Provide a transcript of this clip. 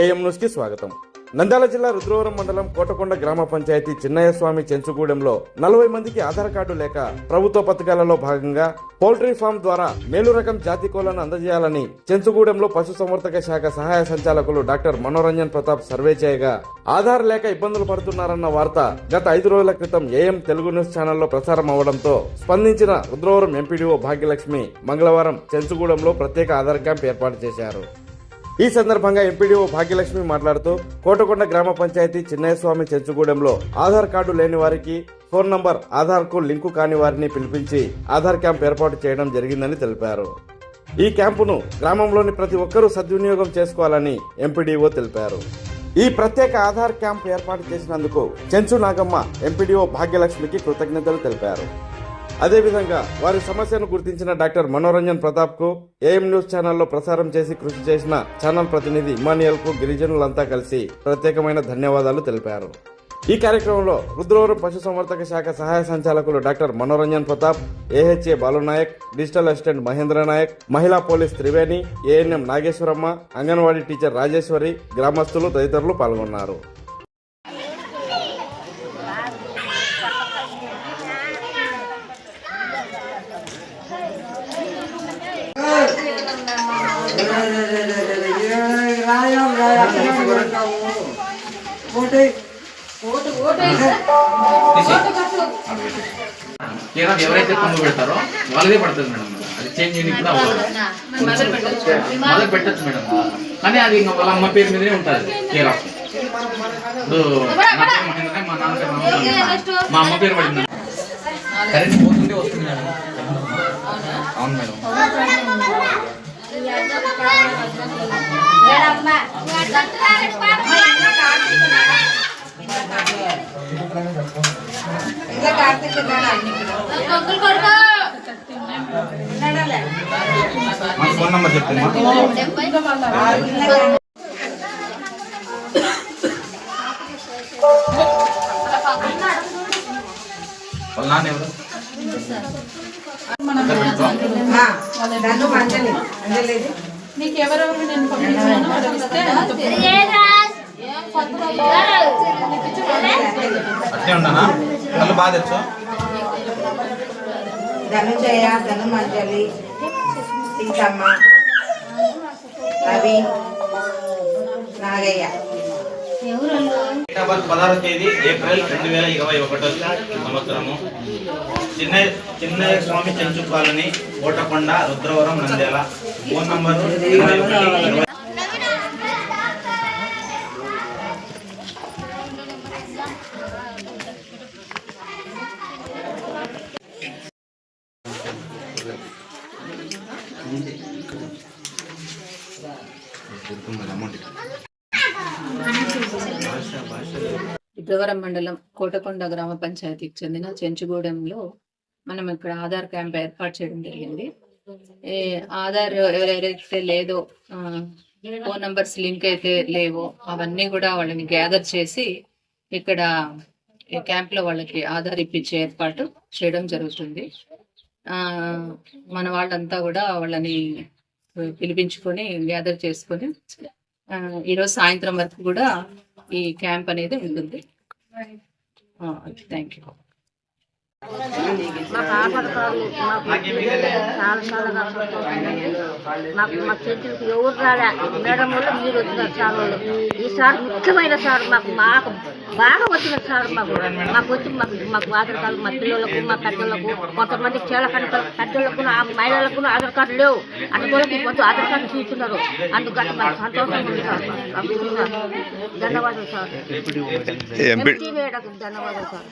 AM న్యూస్కి స్వాగతం. నంద్యాల జిల్లా రుద్రవరం మండలం కోటకొండ గ్రామ పంచాయతీ చిన్నయ్య స్వామి చెంచుగూడెంలో నలభై మందికి ఆధార్ కార్డు లేక ప్రభుత్వ పథకాలలో భాగంగా పౌల్ట్రీ ఫామ్ ద్వారా మేలు రకం జాతి కోళ్ళను అందజేయాలని చెంచుగూడెంలో పశుసంవర్ధక శాఖ సహాయ సంచాలకులు డాక్టర్ మనోరంజన్ ప్రతాప్ సర్వే చేయగా ఆధార్ లేక ఇబ్బందులు పడుతున్నారన్న వార్త గత ఐదు రోజుల క్రితం ఏఎం తెలుగు న్యూస్ ఛానల్లో ప్రసారం అవడంతో స్పందించిన రుద్రవరం ఎంపీడీఓ భాగ్యలక్ష్మి మంగళవారం చెంచుగూడెంలో ప్రత్యేక ఆధార్ క్యాంప్ ఏర్పాటు చేశారు. ఈ సందర్భంగా ఎంపీడీఓ భాగ్యలక్ష్మి మాట్లాడుతూ కోటకొండ గ్రామ పంచాయతీ చిన్నయస్వామి చెంచుగూడెంలో ఆధార్ కార్డు లేని వారికి ఫోన్ నంబర్ ఆధార్కు లింకు కాని వారిని పిలిపించి ఆధార్ క్యాంప్ ఏర్పాటు చేయడం జరిగిందని తెలిపారు. ఈ క్యాంపును గ్రామంలోని ప్రతి ఒక్కరూ సద్వినియోగం చేసుకోవాలని ఎంపీడీఓ తెలిపారు. ఈ ప్రత్యేక ఆధార్ క్యాంప్ ఏర్పాటు చేసినందుకు చెంచు నాగమ్మ ఎంపీడీఓ భాగ్యలక్ష్మికి కృతజ్ఞతలు తెలిపారు. అదేవిధంగా వారి సమస్యను గుర్తించిన డాక్టర్ మనోరంజన్ ప్రతాప్కు ఏఎం న్యూస్ ఛానల్లో ప్రసారం చేసి కృషి చేసిన ఛానల్ ప్రతినిధి ఇమానియల్కు గిరిజనులంతా కలిసి ప్రత్యేకమైన ధన్యవాదాలు తెలిపారు. ఈ కార్యక్రమంలో రుద్రవరం పశుసంవర్ధక శాఖ సహాయ సంచాలకులు doctor Manoranjan Pratap AHA Balunayak digital assistant Mahendra Nayak మహిళా police Triveni ANM Nageswaramma Anganwadi teacher Rajeshwari గ్రామస్తులు తదితరులు పాల్గొన్నారు. లేదా ఎవరైతే పనులు పెడతారో వాళ్ళదే పడుతుంది మేడం అది చేంజ్ చేయడానికి కూడా అవ్వదు మొదలు పెట్టచ్చు మేడం కానీ అది ఇంకా వాళ్ళ అమ్మ పేరు మీదనే ఉంటుంది కేర్ ఆఫ్ ఇప్పుడు నా పేరు మహేంద్ర మా నాన్న పేరు రామచంద్ర. మా అమ్మ పేరు పడింది కరెంట్ పోతుంటే వస్తుంది మేడం అవును మేడం మా ఫోన్ నెంబర్ చెప్తాను వాళ్ళ నాన్న ఎవరు నన్ను మంజలి అంజలేదు నీకు ఎవరెవరు నేను పంపించాను అట్లే ఉన్నానా వాళ్ళు బాగా తెచ్చు ధనుజయ ధను మంజలి సీతమ్మ రవి. డేట్ పదహారు తేదీ ఏప్రిల్ రెండు వేల ఇరవై ఒకటో సంవత్సరము. చిన్న Chinnayya Swamy Chenchu colony Kotakonda Rudravaram Nandyal. Phone number amount ఒకటి మండలం కోటకొండ గ్రామ పంచాయతీకి చెందిన చెంచుగూడెంలో మనం ఇక్కడ ఆధార్ క్యాంప్ ఏర్పాటు చేయడం జరిగింది. ఆధార్ ఎవరెవరైతే లేదో ఫోన్ నంబర్స్ లింక్ అయితే లేవో అవన్నీ కూడా వాళ్ళని గ్యాదర్ చేసి ఇక్కడ క్యాంప్లో వాళ్ళకి ఆధార్ ఇప్పించే ఏర్పాటు చేయడం జరుగుతుంది. ఆ మన వాళ్ళంతా కూడా వాళ్ళని పిలిపించుకొని గ్యాదర్ చేసుకొని ఈరోజు సాయంత్రం వరకు కూడా ఈ క్యాంప్ అనేది ఉంటుంది. థ్యాంక్ యూ మాకు కాదు మాకు చాలా చాలా మాకు మా చెట్టుకి ఎవరు రాలే. మేడం వల్ల మీరు వచ్చినారు సార్ వాళ్ళు. ఈ సార్ ముఖ్యమైన సార్ మాకు మాకు బాగా వచ్చిన సార్ మాకు. మాకు వచ్చి మాకు మాకు ఆధార్ కార్డు మా పిల్లలకు మా పెద్దలకు కొంతమంది చాలా కనుక పెద్దలకు ఆ మహిళలకు ఆధార్ కార్డు లేవు. అటుకోళ్ళకి కొంచెం ఆధార్ కార్డు చూస్తున్నారు అందుకని మాకు సంతోషంగా ఉంది సార్. ధన్యవాదాలు సార్. ధన్యవాదాలు సార్.